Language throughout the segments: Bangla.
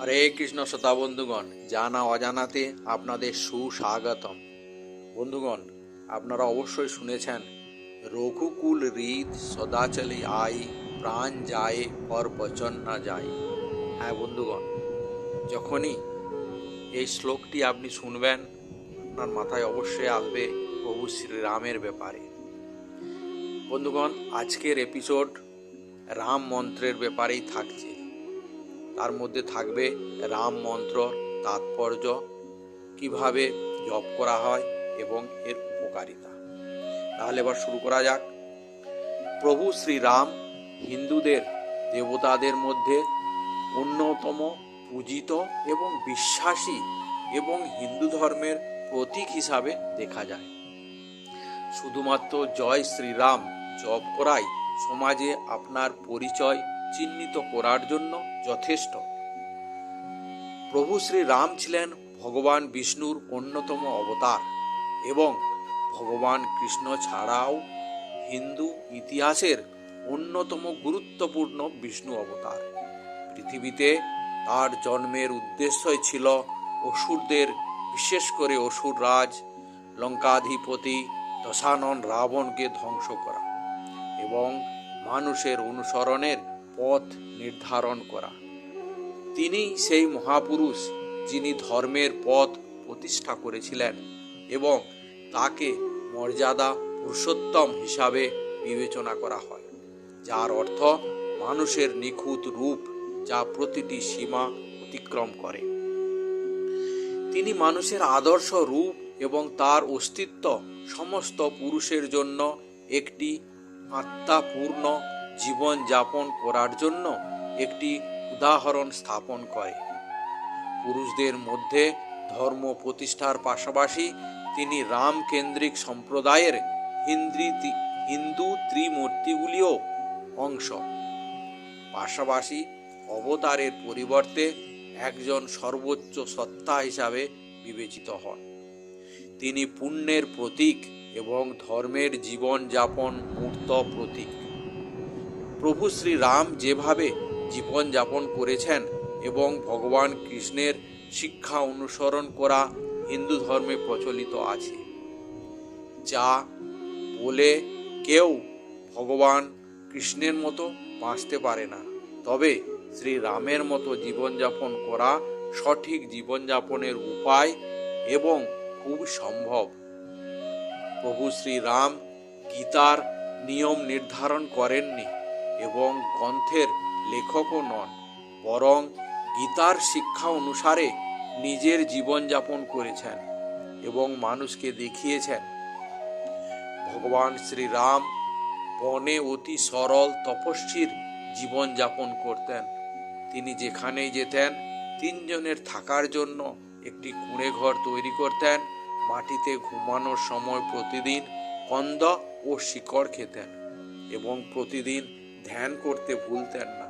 হরে কৃষ্ণ শ্রোতা বন্ধুগণ, জানা অজানাতে আপনাদের সুস্বাগতম। বন্ধুগণ, আপনারা অবশ্যই শুনেছেন, রঘুকুল হৃদ সদা চলে আই, প্রাণ যায় পর বচন না যায়। হ্যাঁ বন্ধুগণ, যখনই এই শ্লোকটি আপনি শুনবেন, আপনার মাথায় অবশ্যই আসবে প্রভু শ্রীরামের ব্যাপারে। বন্ধুগণ, আজকের এপিসোড রাম মন্ত্রের ব্যাপারেই থাকছে। তার মধ্যে থাকবে রাম মন্ত্র, তাৎপর্য, কীভাবে জপ করা হয় এবং এর উপকারিতা। তাহলে এবার শুরু করা যাক। প্রভু শ্রীরাম হিন্দুদের দেবতাদের মধ্যে অন্যতম পূজিত এবং বিশ্বাসী এবং হিন্দু ধর্মের প্রতীক হিসাবে দেখা যায়। শুধুমাত্র জয় শ্রীরাম জপ করাই সমাজে আপনার পরিচয় চিহ্নিত করার জন্য যথেষ্ট। প্রভু শ্রী রাম ছিলেন ভগবান বিষ্ণুর অন্যতম অবতার এবং ভগবান কৃষ্ণ ছাড়াও হিন্দু ইতিহাসের অন্যতম গুরুত্বপূর্ণ বিষ্ণু অবতার। পৃথিবীতে তার জন্মের উদ্দেশ্যই ছিল অসুরদের, বিশেষ করে অসুর রাজ লঙ্কাধিপতি দশানন রাবণকে ধ্বংস করা এবং মানুষের অনুসরণের পথ নির্ধারণ করা। তিনি সেই মহাপুরুষ যিনি ধর্মের পথ প্রতিষ্ঠা করেছিলেন এবং তাকে মর্যাদা পুরুষোত্তম হিসাবে বিবেচনা করা হয়, যার অর্থ মানুষের নিখুঁত রূপ যা প্রতিটি সীমা অতিক্রম করে। তিনি মানুষের আদর্শ রূপ এবং তার অস্তিত্ব সমস্ত পুরুষের জন্য একটি আত্মাপূর্ণ জীবন যাপন করার জন্য একটি উদাহরণ স্থাপন করে। পুরুষদের মধ্যে ধর্ম প্রতিষ্ঠার পাশাপাশি তিনি রামকেন্দ্রিক সম্প্রদায়ের হিন্দ্রি হিন্দু ত্রিমূর্তিগুলিও অংশ। পাশাপাশি অবতারের পরিবর্তে একজন সর্বোচ্চ সত্তা হিসাবে বিবেচিত হন। তিনি পুণ্যের প্রতীক এবং ধর্মের জীবনযাপন মূর্ত প্রতীক। প্রভু শ্রী রাম যেভাবে জীবনযাপন করেছেন এবং ভগবান কৃষ্ণের শিক্ষা অনুসরণ করা হিন্দু ধর্মে প্রচলিত আছে, যা বলে কেউ ভগবান কৃষ্ণের মতো বাঁচতে পারে না। তবে শ্রী রামের মতো জীবনযাপন করা সঠিক জীবনযাপনের উপায় এবং খুব সম্ভব। প্রভু শ্রীরাম গীতার নিয়ম নির্ধারণ করেননি। এবং গ্রন্থের লেখকও নন, বরং গীতার শিক্ষা অনুসারে নিজের জীবনযাপন করেছেন এবং মানুষকে দেখিয়েছেন। ভগবান শ্রীরাম বনে অতি সরল তপস্বীর জীবনযাপন করতেন। তিনি যেখানেই যেতেন, তিনজনের থাকার জন্য একটি কুঁড়ে ঘর তৈরি করতেন, মাটিতে ঘুমানোর সময় প্রতিদিন কন্দ ও শিকড় খেতেন এবং প্রতিদিন ধ্যান করতে ভুলতেন না।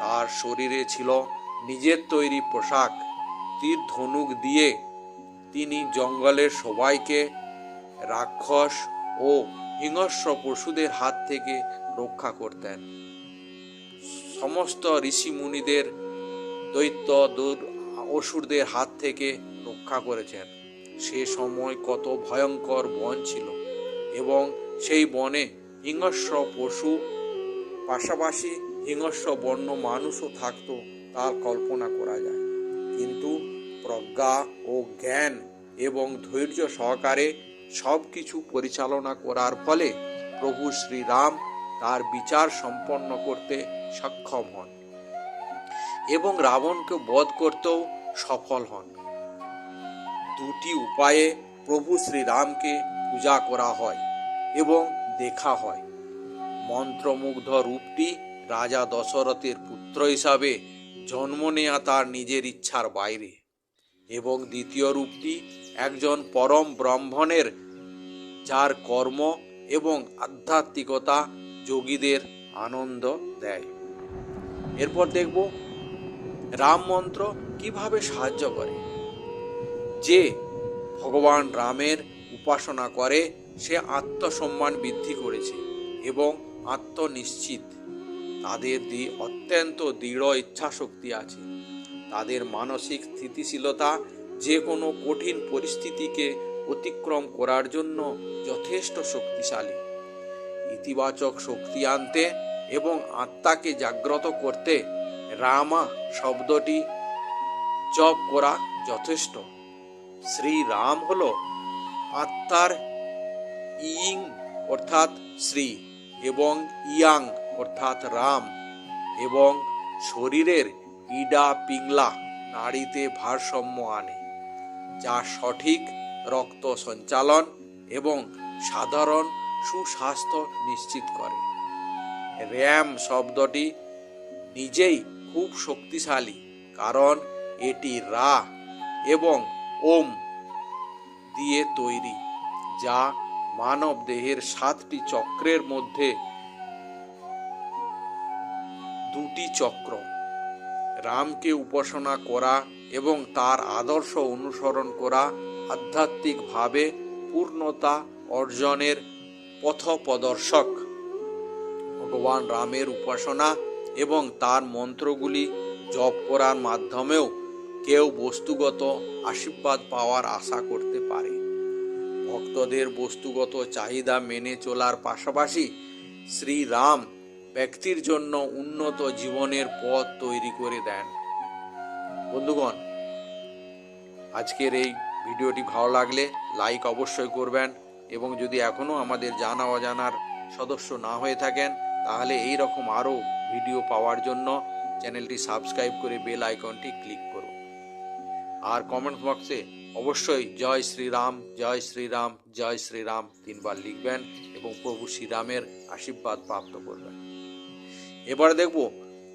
তার শরীরে ছিল নিজের তৈরি পোশাক, তীর ধনুক দিয়ে তিনি জঙ্গলের সবাইকে রাক্ষস ও হিংস্র পশুদের হাত থেকে রক্ষা করতেন। সমস্ত ঋষি মুনিদের দৈত্য দূর অসুরদের হাত থেকে রক্ষা করেছেন। সে সময় কত ভয়ঙ্কর বন ছিল এবং সেই বনে হিংস্র পশু পাশাপাশি হিংস্র বন্য মানুষও থাকতো, তার কল্পনা করা যায়। কিন্তু প্রজ্ঞা ও জ্ঞান এবং ধৈর্য সহকারে সব কিছু পরিচালনা করার ফলে প্রভু শ্রীরাম তার বিচার সম্পন্ন করতে সক্ষম হন এবং রাবণকে বধ করতেও সফল হন। দুটি উপায়ে প্রভু শ্রীরামকে পূজা করা হয় এবং দেখা হয়। মন্ত্রমুগ্ধ রূপটি রাজা দশরথের পুত্র হিসাবে জন্ম নেয়া তার নিজের ইচ্ছার বাইরে। এবং দ্বিতীয় রূপটি একজন পরম ব্রাহ্মণের, যার কর্ম এবং আধ্যাত্মিকতা যোগীদের আনন্দ দেয়। এরপর দেখব রাম মন্ত্র কীভাবে সাহায্য করে। যে ভগবান রামের উপাসনা করে, সে আত্মসম্মান বৃদ্ধি করেছে এবং আত্মনিশ্চিত। তাদের দি অত্যন্ত দৃঢ় ইচ্ছা শক্তি আছে। তাদের মানসিক স্থিতিশীলতা যে কোনো কঠিন পরিস্থিতিকে অতিক্রম করার জন্য যথেষ্ট শক্তিশালী। ইতিবাচক শক্তি আনতে এবং আত্মাকে জাগ্রত করতে রামা শব্দটি জপ করা যথেষ্ট। শ্রী রাম হল আত্মার ইং অর্থাৎ শ্রী। এবং ইয়াং, অর্থাৎ রাম, এবং শরীরের ইডা পিংলা, নাড়িতে ভারসাম্য আনে, যা সঠিক রক্ত সঞ্চালন এবং সাধারণ সুস্বাস্থ্য নিশ্চিত করে। র্যাম শব্দটি নিজেই খুব শক্তিশালী, কারণ এটি রা এবং ওম দিয়ে তৈরি, যা মানব দেহের সাতটি চক্রের মধ্যে দুটি চক্র, রামকে উপাসনা করা এবং তার আদর্শ অনুসরণ করা, আধ্যাত্মিকভাবে পূর্ণতা অর্জনের পথপ্রদর্শক। ভগবান রামের উপাসনা এবং তার মন্ত্রগুলি জপ করার মাধ্যমেও কেউ বস্তুগত আশীর্বাদ পাওয়ার আশা করতে ভক্তদের বস্তুগত চাহিদা মেনে চলার পাশাপাশি শ্রীরাম ব্যক্তির জন্য উন্নত জীবনের পথ তৈরি করে দেন। বন্ধুগণ, আজকের এই ভিডিওটি ভালো লাগলে লাইক অবশ্যই করবেন এবং যদি এখনও আমাদের জানা অজানার সদস্য না হয়ে থাকেন, তাহলে এই রকম আরও ভিডিও পাওয়ার জন্য চ্যানেলটি সাবস্ক্রাইব করে বেল আইকনটি ক্লিক করুন। আর কমেন্ট বক্সে অবশ্যই জয় শ্রীরাম জয় শ্রীরাম জয় শ্রীরাম তিনবার লিখবেন এবং প্রভু শ্রীরামের আশীর্বাদ প্রাপ্ত করবেন। এবার দেখব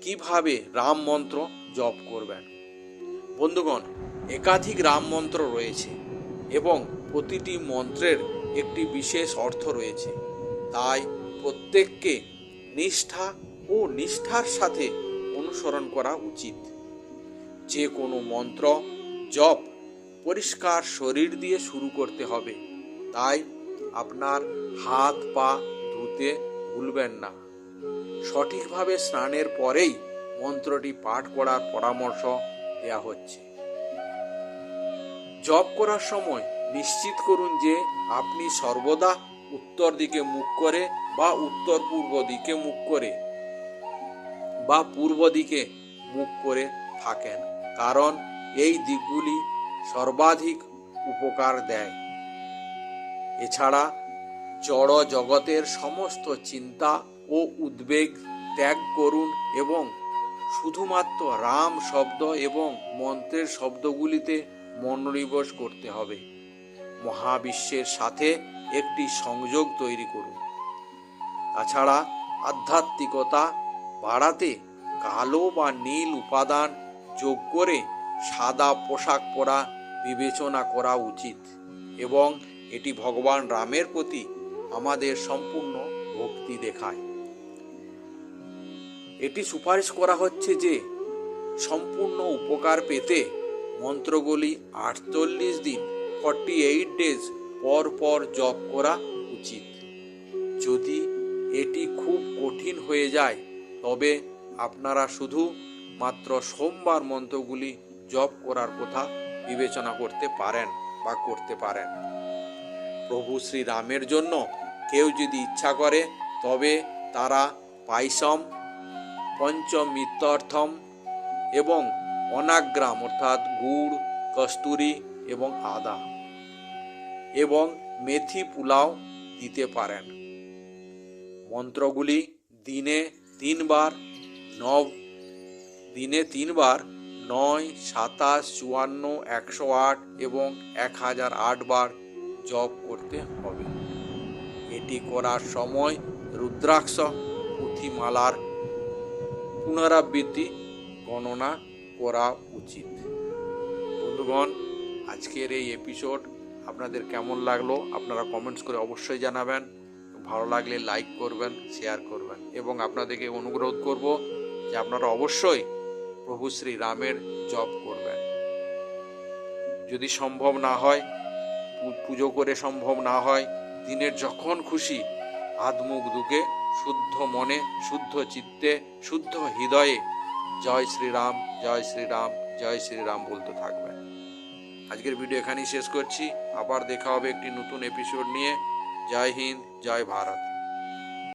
কীভাবে রাম মন্ত্র জপ করবেন। বন্ধুগণ, একাধিক রাম মন্ত্র রয়েছে এবং প্রতিটি মন্ত্রের একটি বিশেষ অর্থ রয়েছে। তাই প্রত্যেককে নিষ্ঠা ও নিষ্ঠার সাথে অনুসরণ করা উচিত। যে কোনো মন্ত্র জপ পরিষ্কার শরীর দিয়ে শুরু করতে হবে। তাই আপনার হাত পা ধুতে ভুলবেন না। সঠিকভাবে স্নানের পরেই মন্ত্রটি পাঠ করার পরামর্শ দেয়া হচ্ছে। জপ করার সময় নিশ্চিত করুন যে আপনি সর্বদা উত্তর দিকে মুখ করে বা উত্তর পূর্ব দিকে মুখ করে বা পূর্ব দিকে মুখ করে থাকেন। কারণ এই দিকগুলি সর্বাধিক উপকার দেয়। এছাড়া জড় জগতের সমস্ত চিন্তা ও উদ্বেগ ত্যাগ করুন এবং শুধুমাত্র রাম শব্দ এবং মন্ত্রের শব্দগুলিতে মনোনিবেশ করতে হবে। মহাবিশ্বের সাথে একটি সংযোগ তৈরি করুন। তাছাড়া আধ্যাত্মিকতা বাড়াতে কালো বা নীল উপাদান যোগ করে সাদা পোশাক পরা বিবেচনা করা উচিত এবং এটি ভগবান রামের প্রতি আমাদের সম্পূর্ণ ভক্তি দেখায়। এটি সুপারিশ করা হচ্ছে যে সম্পূর্ণ উপকার পেতে মন্ত্রগুলি আটচল্লিশ দিন ফর্টি এইট ডেজ পর পর জপ করা উচিত। যদি এটি খুব কঠিন হয়ে যায়, তবে আপনারা শুধু মাত্র সোমবার মন্ত্রগুলি জপ করার কথা বিবেচনা করতে পারেন বা করতে পারেন। প্রভু শ্রী রামের জন্য কেউ যদি ইচ্ছা করে, তবে তারা পাইসম পঞ্চমিত্তর্থম এবং অনাগ্রাম অর্থাৎ গুড়, কস্তুরি এবং আদা এবং মেথি পোলাও দিতে পারেন। মন্ত্রগুলি দিনে তিনবার, নব দিনে তিনবার নয়, সাতাশ, চুয়ান্ন, একশো আট এবং এক হাজার আট বার জপ করতে হবে। এটি করার সময় রুদ্রাক্ষ, পুঁথিমালার পুনরাবৃত্তি গণনা করা উচিত। বন্ধুগণ, আজকের এই এপিসোড আপনাদের কেমন লাগল আপনারা কমেন্টস করে অবশ্যই জানাবেন। ভালো লাগলে লাইক করবেন শেয়ার করবেন এবং আপনাদেরকে অনুরোধ করব যে আপনারা অবশ্যই প্রভু শ্রী রামের জপ করবেন। যদি সম্ভব না হয় পুজো করে সম্ভব না হয়, দিনের যখন খুশি হাত মুখ ধুকে শুদ্ধ মনে, শুদ্ধ চিত্তে, শুদ্ধ হৃদয়ে জয় শ্রীরাম জয় শ্রীরাম জয় শ্রীরাম বলতে থাকবেন। আজকের ভিডিও এখানেই শেষ করছি। আবার দেখা হবে একটি নতুন এপিসোড নিয়ে। জয় হিন্দ, জয় ভারত।